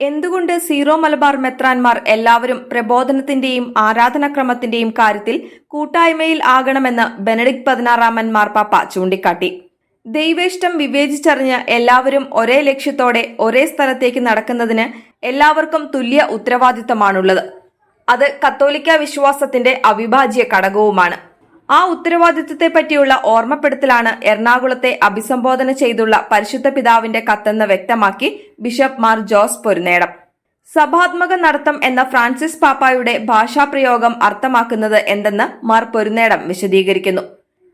എന്തുകൊണ്ട് സീറോ മലബാർ മെത്രാൻമാർ എല്ലാവരും പ്രബോധനത്തിന്റെയും ആരാധനാക്രമത്തിന്റെയും കാര്യത്തിൽ കൂട്ടായ്മയിൽ ആകണമെന്ന് ബെനഡിക്ട് പതിനാറാമൻ മാർപ്പാപ്പ ചൂണ്ടിക്കാട്ടി. ദൈവേഷ്ടം വിവേചിച്ചറിഞ്ഞ് എല്ലാവരും ഒരേ ലക്ഷ്യത്തോടെ ഒരേ സ്ഥലത്തേക്ക് നടക്കുന്നതിന് എല്ലാവർക്കും തുല്യ ഉത്തരവാദിത്തമാണുള്ളത് അത് കത്തോലിക്ക വിശ്വാസത്തിന്റെ അവിഭാജ്യ ഘടകവുമാണ്. ആ ഉത്തരവാദിത്വത്തെ പറ്റിയുള്ള ഓർമ്മപ്പെടുത്തലാണ് എറണാകുളത്തെ അഭിസംബോധന ചെയ്തുള്ള പരിശുദ്ധ പിതാവിന്റെ കത്തെന്ന് വ്യക്തമാക്കി ബിഷപ്പ് മാർ ജോസ് പൊരുന്നേടം. സഭാത്മക നടത്തം എന്ന ഫ്രാൻസിസ് പാപ്പായുടെ ഭാഷാപ്രയോഗം അർത്ഥമാക്കുന്നത് എന്തെന്ന് മാർ പൊരുന്നേടം വിശദീകരിക്കുന്നു.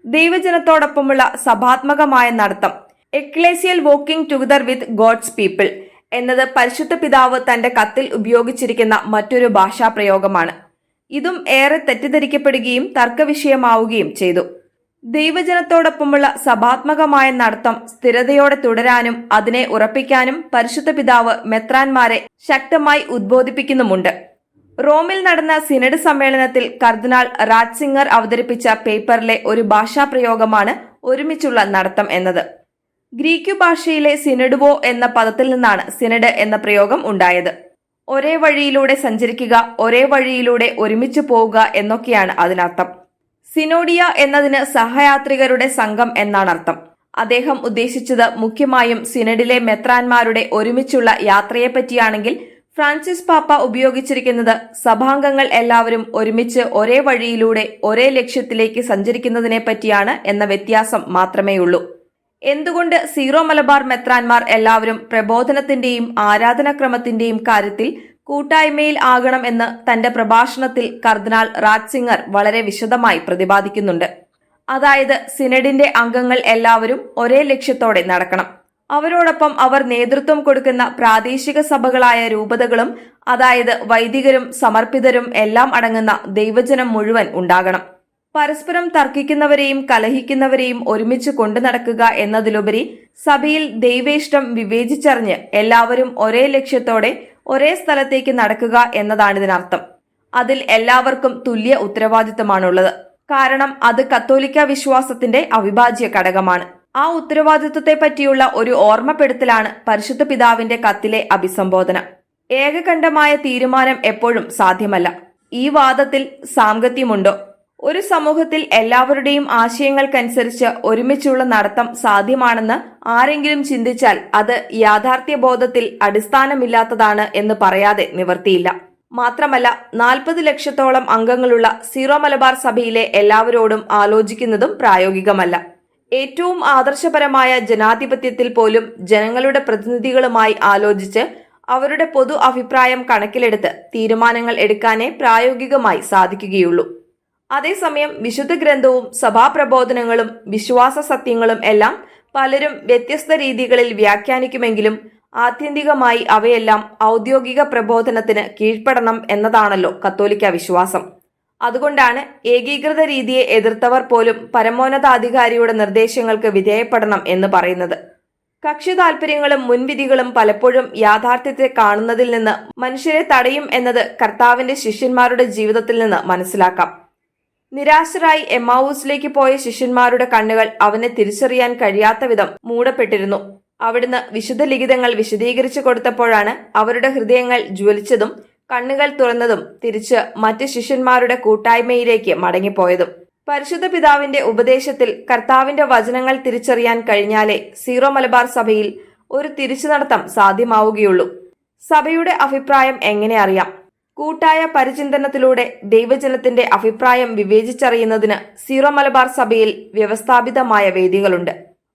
ദൈവജനത്തോടൊപ്പമുള്ള സഭാത്മകമായ നടത്തം ecclesial walking together with God's people എന്നത് പരിശുദ്ധ പിതാവ് തന്റെ കത്തിൽ ഉപയോഗിച്ചിരിക്കുന്ന മറ്റൊരു ഭാഷാപ്രയോഗമാണ്. ഇതും ഏറെ തെറ്റിദ്ധരിക്കപ്പെടുകയും തർക്കവിഷയമാവുകയും ചെയ്തു. ദൈവജനത്തോടൊപ്പമുള്ള സഭാത്മകമായ നടത്തം സ്ഥിരതയോടെ തുടരാനും അതിനെ ഉറപ്പിക്കാനും പരിശുദ്ധ പിതാവ് മെത്രാൻമാരെ ശക്തമായി ഉദ്ബോധിപ്പിക്കുന്നുമുണ്ട്. റോമിൽ നടന്ന സിനഡ് സമ്മേളനത്തിൽ കർദിനാൾ രാജ്സിംഗർ അവതരിപ്പിച്ച പേപ്പറിലെ ഒരു ഭാഷാപ്രയോഗമാണ് ഒരുമിച്ചുള്ള നടത്തം എന്നത്. ഗ്രീക്കു ഭാഷയിലെ സിനഡുവോ എന്ന പദത്തിൽ നിന്നാണ് സിനഡ് എന്ന പ്രയോഗം ഉണ്ടായത്. ഒരേ വഴിയിലൂടെ സഞ്ചരിക്കുക ഒരേ വഴിയിലൂടെ ഒരുമിച്ച് പോവുക എന്നൊക്കെയാണ് അതിനർത്ഥം. സിനോഡിയ എന്നതിന് സഹയാത്രികരുടെ സംഘം എന്നാണ് അർത്ഥം. അദ്ദേഹം ഉദ്ദേശിച്ചത് മുഖ്യമായും സിനഡിലെ മെത്രാന്മാരുടെ ഒരുമിച്ചുള്ള യാത്രയെപ്പറ്റിയാണെങ്കിൽ ഫ്രാൻസിസ് പാപ്പ ഉപയോഗിച്ചിരിക്കുന്നത് സഭാംഗങ്ങൾ എല്ലാവരും ഒരുമിച്ച് ഒരേ വഴിയിലൂടെ ഒരേ ലക്ഷ്യത്തിലേക്ക് സഞ്ചരിക്കുന്നതിനെ പറ്റിയാണ് എന്ന വ്യത്യാസം മാത്രമേയുള്ളൂ. എന്തുകൊണ്ട് സീറോ മലബാർ മെത്രാൻമാർ എല്ലാവരും പ്രബോധനത്തിന്റെയും ആരാധനാക്രമത്തിന്റെയും കാര്യത്തിൽ കൂട്ടായ്മയിൽ ആകണം എന്ന് തന്റെ പ്രഭാഷണത്തിൽ കർദിനാൾ രാജ്സിംഗർ വളരെ വിശദമായി പ്രതിപാദിക്കുന്നുണ്ട്. അതായത് സിനഡിന്റെ അംഗങ്ങൾ എല്ലാവരും ഒരേ ലക്ഷ്യത്തോടെ നടക്കണം. അവരോടൊപ്പം അവർ നേതൃത്വം കൊടുക്കുന്ന പ്രാദേശിക സഭകളായ രൂപതകളും അതായത് വൈദികരും സമർപ്പിതരും എല്ലാം അടങ്ങുന്ന ദൈവജനം മുഴുവൻ ഉണ്ടാകണം. പരസ്പരം തർക്കിക്കുന്നവരെയും കലഹിക്കുന്നവരെയും ഒരുമിച്ച് കൊണ്ടു നടക്കുക എന്നതിലുപരി സഭയിൽ ദൈവേഷ്ടം വിവേചിച്ചറിഞ്ഞ് എല്ലാവരും ഒരേ ലക്ഷ്യത്തോടെ ഒരേ സ്ഥലത്തേക്ക് നടക്കുക എന്നതാണിതിനർത്ഥം അതിൽ എല്ലാവർക്കും തുല്യ ഉത്തരവാദിത്തമാണുള്ളത് കാരണം അത് കത്തോലിക്ക വിശ്വാസത്തിന്റെ അവിഭാജ്യ ഘടകമാണ്. ആ ഉത്തരവാദിത്വത്തെ പറ്റിയുള്ള ഒരു ഓർമ്മപ്പെടുത്തലാണ് പരിശുദ്ധ പിതാവിന്റെ കത്തിലെ അഭിസംബോധന. ഏകകണ്ഠമായ തീരുമാനം എപ്പോഴും സാധ്യമല്ല. ഈ വാദത്തിൽ സാങ്കത്യമുണ്ടോ ഒരു സമൂഹത്തിൽ എല്ലാവരുടെയും ആശയങ്ങൾക്കനുസരിച്ച് ഒരുമിച്ചുള്ള നടത്തം സാധ്യമാണെന്ന് ആരെങ്കിലും ചിന്തിച്ചാൽ അത് യാഥാർത്ഥ്യബോധത്തിൽ അടിസ്ഥാനമില്ലാത്തതാണ് എന്ന് പറയാതെ നിവർത്തിയില്ല. മാത്രമല്ല നാൽപ്പത് ലക്ഷത്തോളം അംഗങ്ങളുള്ള സീറോ മലബാർ സഭയിലെ എല്ലാവരോടും ആലോചിക്കുന്നതും പ്രായോഗികമല്ല. ഏറ്റവും ആദർശപരമായ ജനാധിപത്യത്തിൽ പോലും ജനങ്ങളുടെ പ്രതിനിധികളുമായി ആലോചിച്ച് അവരുടെ പൊതു അഭിപ്രായം കണക്കിലെടുത്ത് തീരുമാനങ്ങൾ എടുക്കാനേ പ്രായോഗികമായി സാധിക്കുകയുള്ളൂ. അതേസമയം വിശുദ്ധ ഗ്രന്ഥവും സഭാപ്രബോധനങ്ങളും വിശ്വാസ സത്യങ്ങളും എല്ലാം പലരും വ്യത്യസ്ത രീതികളിൽ വ്യാഖ്യാനിക്കുമെങ്കിലും ആത്യന്തികമായി അവയെല്ലാം ഔദ്യോഗിക പ്രബോധനത്തിന് കീഴ്പ്പെടണം എന്നതാണല്ലോ കത്തോലിക്ക വിശ്വാസം. അതുകൊണ്ടാണ് ഏകീകൃത രീതിയെ എതിർത്തവർ പോലും പരമോന്നതാധികാരിയുടെ നിർദ്ദേശങ്ങൾക്ക് വിധേയപ്പെടണം എന്ന് പറയുന്നത്. കക്ഷി താൽപര്യങ്ങളും മുൻവിധികളും പലപ്പോഴും യാഥാർത്ഥ്യത്തെ കാണുന്നതിൽ നിന്ന് മനുഷ്യരെ തടയും എന്നത് കർത്താവിന്റെ ശിഷ്യന്മാരുടെ ജീവിതത്തിൽ നിന്ന് മനസ്സിലാക്കാം. നിരാശരായി എമ്മാവൂസിലേക്ക് പോയ ശിഷ്യന്മാരുടെ കണ്ണുകൾ അവനെ തിരിച്ചറിയാൻ കഴിയാത്ത വിധം മൂടപ്പെട്ടിരുന്നു. അവിടുന്ന് വിശുദ്ധ ലിഖിതങ്ങൾ വിശദീകരിച്ചു കൊടുത്തപ്പോഴാണ് അവരുടെ ഹൃദയങ്ങൾ ജ്വലിച്ചതും കണ്ണുകൾ തുറന്നതും തിരിച്ച് മറ്റ് ശിഷ്യന്മാരുടെ കൂട്ടായ്മയിലേക്ക് മടങ്ങിപ്പോയതും. പരിശുദ്ധ പിതാവിന്റെ ഉപദേശത്തിൽ കർത്താവിന്റെ വചനങ്ങൾ തിരിച്ചറിയാൻ കഴിഞ്ഞാലേ സീറോ മലബാർ സഭയിൽ ഒരു തിരിച്ചു നടത്തം സാധ്യമാവുകയുള്ളൂ. സഭയുടെ അഭിപ്രായം എങ്ങനെ അറിയാം? കൂട്ടായ പരിചിന്തനത്തിലൂടെ ദൈവജനത്തിന്റെ അഭിപ്രായം വിവേചിച്ചറിയുന്നതിന് സീറോ മലബാർ സഭയിൽ വ്യവസ്ഥാപിതമായ വേദികളുണ്ട്.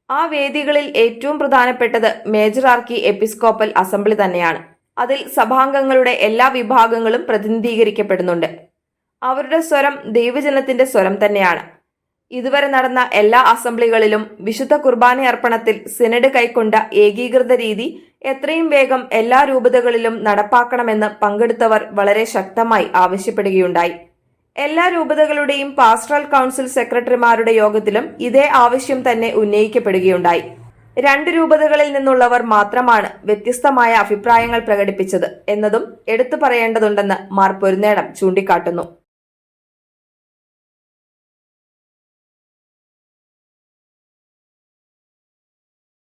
ആ വേദികളിൽ ഏറ്റവും പ്രധാനപ്പെട്ടത് മേജർ ആർക്കി എപ്പിസ്കോപ്പൽ അസംബ്ലി തന്നെയാണ്. അതിൽ സഭാംഗങ്ങളുടെ എല്ലാ വിഭാഗങ്ങളും പ്രതിനിധീകരിക്കപ്പെടുന്നുണ്ട്. അവരുടെ സ്വരം ദൈവജനത്തിന്റെ സ്വരം തന്നെയാണ്. ഇതുവരെ നടന്ന എല്ലാ അസംബ്ലികളിലും വിശുദ്ധ കുർബാന അർപ്പണത്തിൽ സിനഡ് കൈക്കൊണ്ട ഏകീകൃത രീതി എത്രയും വേഗം എല്ലാ രൂപതകളിലും നടപ്പാക്കണമെന്ന് പങ്കെടുത്തവർ വളരെ ശക്തമായി ആവശ്യപ്പെടുകയുണ്ടായി. എല്ലാ രൂപതകളുടെയും പാസ്റ്ററൽ കൗൺസിൽ സെക്രട്ടറിമാരുടെ യോഗത്തിലും ഇതേ ആവശ്യം തന്നെ ഉന്നയിക്കപ്പെടുകയുണ്ടായി. രണ്ട് രൂപതകളിൽ നിന്നുള്ളവർ മാത്രമാണ് വ്യത്യസ്തമായ അഭിപ്രായങ്ങൾ പ്രകടിപ്പിച്ചത് എന്നതും എടുത്തു പറയേണ്ടതുണ്ടെന്ന് മാർ പൊരുന്നേടം ചൂണ്ടിക്കാട്ടുന്നു.